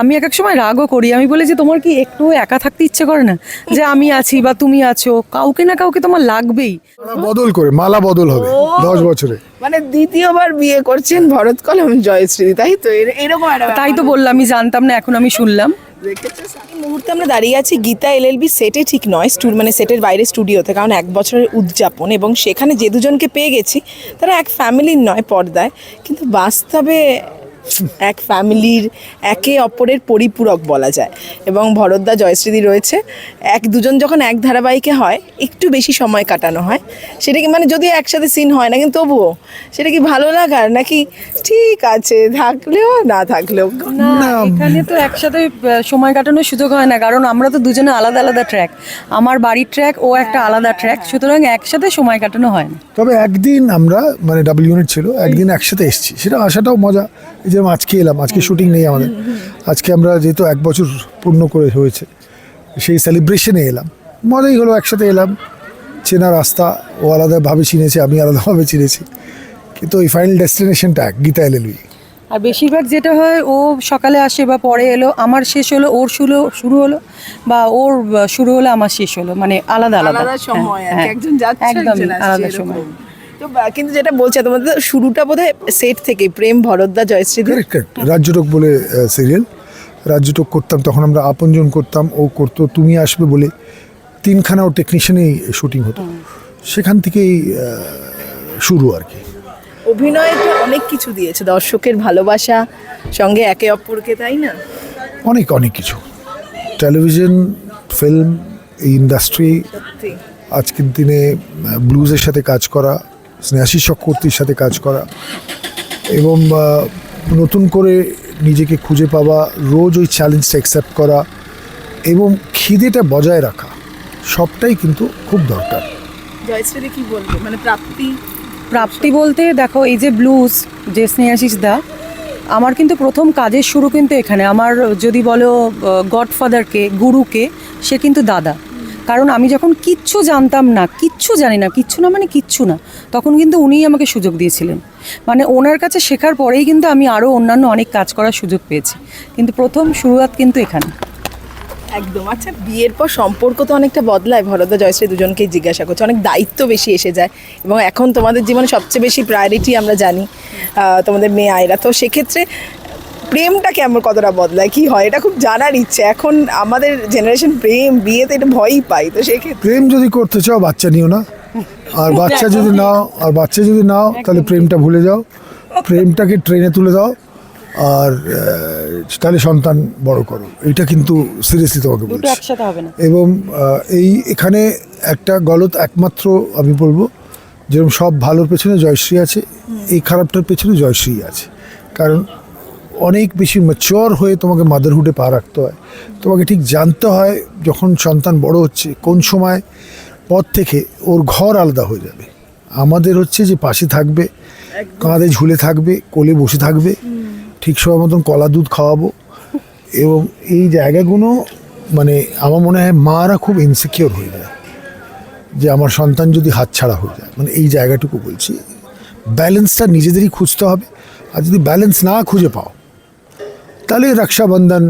আমি এক এক সময় রাগও করি। আমি বলি যে তোমার কি একটু একা থাকতে ইচ্ছে করে না? যে আমি আছি বা তুমি আছো কাউকে না কাউকে তোমার লাগবেই। বদল করে মালা বদল হবে দশ বছরে। মানে দ্বিতীয়বার বিয়ে করছেন ভরত কলম জয়শ্রী তাই তো? এরকম তাই তো বললাম আমি জানতাম না এখন আমি শুনলাম। মুহূর্তে আমরা দাঁড়িয়ে আছি গীতা এলএলবি সেটে ঠিক নয় স্টুড মানে সেটের বাইরে স্টুডিওতে কারণ এক বছরের উদযাপন এবং সেখানে যে দুজনকে পেয়ে গেছি তারা এক ফ্যামিলির নয় পর্দায়। কিন্তু বাস্তবে এক ফ্যামিলির একে অপরের পরিপূরক বলা যায়। এবং ভরতদা জয়শ্রীদি রয়েছে। এক দুজন যখন এক ধারাবাহিকে হয় একটু বেশি সময় কাটানো হয়। সেটা কি মানে যদি একসাথে সিন হয় না কিন্তু তবুও সেটা কি ভালো লাগার? নাকি ঠিক আছে থাকলেও না থাকলেও? না এখানে তো একসাথে সময় কাটানোর সুযোগ হয় না। কারণ আমরা তো দুজনে আলাদা আলাদা ট্র্যাক আমার বাড়ির ট্র্যাক ও একটা আলাদা ট্র্যাক সুতরাং একসাথে সময় কাটানো হয় না। তবে একদিন আমরা মানে ডাবল ইউনিট ছিল একদিন একসাথে এসেছি। সেটা আসাটাও মজা। এই যেরকম আজকে এলাম আজকে শুটিং নেই আমাদের। আজকে আমরা যেহেতু এক বছর পূর্ণ করে হয়েছে সেই সেলিব্রেশনে এলাম। মজাই হলো একসাথে এলাম চেনা রাস্তা ও আলাদাভাবে চিনেছে আমি আলাদাভাবে চিনেছি। কিন্তু ওই ফাইনাল ডেস্টিনেশনটা এক গীতা এলএলবি আর বেশিরভাগ যেটা হয় ও সকালে আসে বা পরে এলো আমার শেষ হলো ওর শুরু শুরু হলো বা ওর শুরু হলো আমার শেষ হলো মানে আলাদা আলাদা। আলাদা সময়। হ্যাঁ, একজন যাচ্ছে একদমই আলাদা সময়। তো কিন্তু যেটা বলছে তোমাদের শুরুটা বোধহয় সেট থেকে প্রেম ভরতদা জয়শ্রী রাজ্যটক বলে সিরিয়াল রাজ্যটক করতাম তখন আমরা আপনজন করতাম ও করতো তুমি আসবে বলে তিনখানা ও টেকনিশিয়ানেই শুটিং হতো। সেখান থেকেই শুরু আর কি। অভিনয়ে তো অনেক কিছু দিয়েছে দর্শকের ভালোবাসা সঙ্গে একে অপরকে তাই না? অনেক অনেক কিছু। টেলিভিশন ফিল্ম এই ইন্ডাস্ট্রি আজকের দিনে ব্লুজের সাথে কাজ করা স্নেহাশিস চক্রবর্তীর সাথে কাজ করা এবং নতুন করে নিজেকে খুঁজে পাওয়া রোজ ওই চ্যালেঞ্জটা অ্যাকসেপ্ট করা এবং খিদেটা বজায় রাখা সবটাই কিন্তু খুব দরকার। জয়শ্রী কি বলবে? মানে প্রাপ্তি? প্রাপ্তি বলতে দেখো এই যে ব্লুজ যে স্নেহাশিস দা আমার কিন্তু প্রথম কাজের শুরু কিন্তু এখানে। আমার যদি বলো গডফাদারকে গুরুকে সে কিন্তু দাদা। কারণ আমি যখন কিচ্ছু জানতাম না, কিচ্ছু জানি না, কিচ্ছু না মানে কিচ্ছু না, তখন কিন্তু উনিই আমাকে সুযোগ দিয়েছিলেন। মানে ওনার কাছে শেখার পরেই কিন্তু আমি আরও অন্যান্য অনেক কাজ করার সুযোগ পেয়েছি। কিন্তু প্রথম শুরুয়াত কিন্তু এখানে। একদম। আচ্ছা বিয়ের পর সম্পর্ক তো অনেকটা বদলায়। ভরদা জয়শ্রী দুজনকেই জিজ্ঞাসা করছে। অনেক দায়িত্ব বেশি এসে যায়। এবং এখন তোমাদের জীবনে সবচেয়ে বেশি প্রায়োরিটি আমরা জানি তোমাদের মেয়ে আয়রা। তো সেক্ষেত্রে প্রেমটা কেমন কতটা বদলায়? কি হয়? এটা খুব জানার ইচ্ছে। এখন আমাদের জেনারেশন প্রেম বিয়েতে এটা ভয়ই পাই তো সেক্ষেত্রে প্রেম যদি করতে চাও বাচ্চা নিও না। আর বাচ্চা যদি নাও আর বাচ্চা যদি নাও তাহলে প্রেমটা ভুলে যাও। প্রেমটাকে ট্রেনে তুলে দাও। আর তাহলে সন্তান বড় করো। এটা কিন্তু সিরিয়াসলি তোমাকে বলছি। একসাথে হবে না। এবং এই এখানে একটা গলত একমাত্র আমি বলব যেরকম সব ভালোর পেছনে জয়শ্রী আছে এই খারাপটার পেছনে জয়শ্রী আছে। কারণ অনেক বেশি ম্যাচিওর হয়ে তোমাকে মাদারহুডে পা রাখতে হয়। তোমাকে ঠিক জানতে হয় যখন সন্তান বড় হচ্ছে কোন সময় পর থেকে ওর ঘর আলাদা হয়ে যাবে। আমাদের হচ্ছে যে পাশে থাকবে কাঁধে ঝুলে থাকবে কোলে বসে থাকবে ঠিক সময় মতন কলা দুধ খাওয়াবো এবং এই জায়গাগুলো মানে আমার মনে হয় মারা খুব ইনসিকিওর হয়ে যায়। যে আমার সন্তান যদি হাতছাড়া হয়ে যায় মানে এই জায়গাটুকু বলছি। ব্যালেন্সটা নিজেদেরই খুঁজতে হবে। আর যদি ব্যালেন্স না খুঁজে পাও তাহলে রক্ষাবন্ধন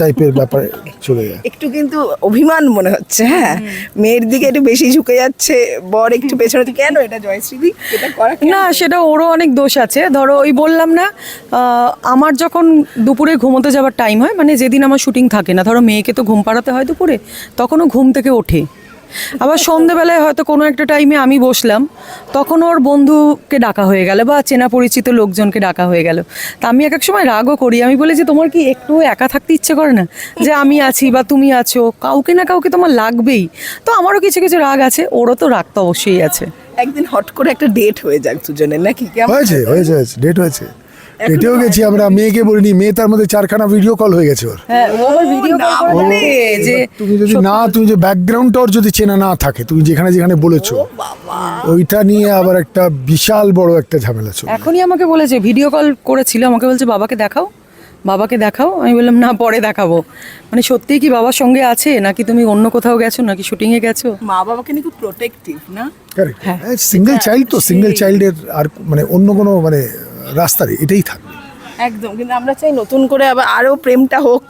টাইপের ব্যাপারে চলে যায়। একটু কিন্তু অভিমান মনে হচ্ছে হ্যাঁ? মেয়ের দিকে একটু বেশি ঝুঁকে যাচ্ছে বর একটু পেছনে কেন এটা জয়শ্রী এটা করা না সেটা ওরও অনেক দোষ আছে। ধরো ওই বললাম না আমার যখন দুপুরে ঘুমোতে যাওয়ার টাইম হয় মানে যেদিন আমার শুটিং থাকে না ধরো মেয়েকে তো ঘুম পাড়াতে হয় দুপুরে তখনও ঘুম থেকে ওঠে। আবার সন্ধেবেলায় হয়তো কোনো একটা টাইমে আমি বসলাম তখন ওর বন্ধুকে ডাকা হয়ে গেল বা চেনা পরিচিত লোকজনকে ডাকা হয়ে গেল। তা আমি এক এক সময় রাগও করি। আমি বলি যে তোমার কি একটু একা থাকতে ইচ্ছে করে না যে আমি আছি বা তুমি আছো? কাউকে না কাউকে তোমার লাগবেই। তো আমারও কিছু কিছু রাগ আছে ওরও তো রাগ তো অবশ্যই আছে। একদিন হট করে একটা ডেট হয়ে যাক দুজনের নাকি? হয়েছে হয়েছে? ডেট হয়েছে। ডেটেও গেছি আমরা মেয়েকে বলিনি মেয়ে তার মধ্যে চারখানা ভিডিও কল হয়ে গেছে ওর। হ্যাঁ ও আবার ভিডিও না কল বলে। যে তুমি যদি না তুমি যে ব্যাকগ্রাউন্ডটা ওর যদি চেনা না থাকে তুমি যেখানে যেখানে বলেছ ওইটা নিয়ে আবার একটা বিশাল বড় একটা ঝামেলা ছিল এখনই আমাকে বলেছে ভিডিও কল করেছিল আমাকে বলছে বাবাকে দেখাও বাবাকে দেখাও। আমি বললাম না পরে দেখাবো। মানে সত্যিই কি বাবার সঙ্গে আছে নাকি তুমি অন্য কোথাও গেছো নাকি শুটিংয়ে গেছো? মা বাবাকে নিয়ে খুব প্রোটেক্টিভ না? সিঙ্গেল চাইল্ড তো সিঙ্গেল চাইল্ডের আর মানে অন্য কোনো মানে রাস্তা নেই এটাই থাকবে একদম কিন্তু আমরা চাই নতুন করে আবার আরও প্রেমটা হোক।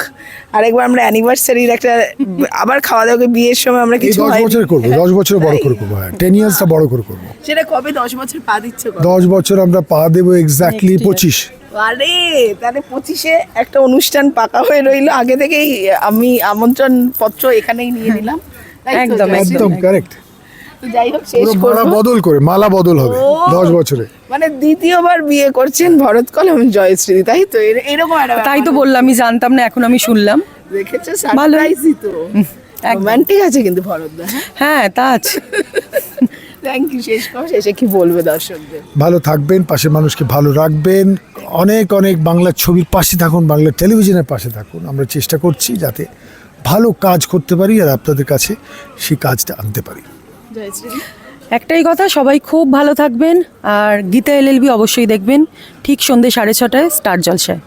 আরেকবার আমরা অ্যানিভার্সারির একটা আবার খাওয়া দাওয়া করে বিয়ের সময় আমরা কিছু দশ বছর করব দশ বছর বড় করে করব হ্যাঁ টেন ইয়ার্সটা বড় করে করব। সেটা কবে দশ বছর পা দিচ্ছে দশ বছর আমরা পা দেবো এক্স্যাক্টলি পঁচিশ। আরে তাহলে পঁচিশে একটা অনুষ্ঠান পাকা হয়ে রইল। আগে থেকেই আমি আমন্ত্রণ পত্র এখানেই নিয়ে নিলাম। একদম, একদম কারেক্ট যাই হোক শেষ করব। বদল করে মালা বদল হবে ও। দশ বছরে। মানে দ্বিতীয়বার বিয়ে করছেন ভরত কলম জয়শ্রী তাই তো? এরকম একটা তাই তো বললাম আমি জানতাম না এখন আমি শুনলাম। দেখেছ? ভালো। সারপ্রাইজই তো। রোমান্টিক আছে কিন্তু ভরতদা হ্যাঁ? হ্যাঁ তা আছে। থ্যাংক ইউ শেষ কর শেষে কি বলবে দর্শকদের? ভালো থাকবেন পাশে মানুষকে ভালো রাখবেন। অনেক অনেক বাংলা ছবির পাশে থাকুন বাংলা টেলিভিশনের পাশে থাকুন। আমরা চেষ্টা করছি যাতে ভালো কাজ করতে পারি আর আপনাদের কাছে সেই কাজটা আনতে পারি। একটাই কথা, সবাই খুব ভালো থাকবেন, আর গীতা এলএলবি অবশ্যই দেখবেন, ঠিক সন্ধ্যে সাড়ে ছটায় স্টার জলসায়।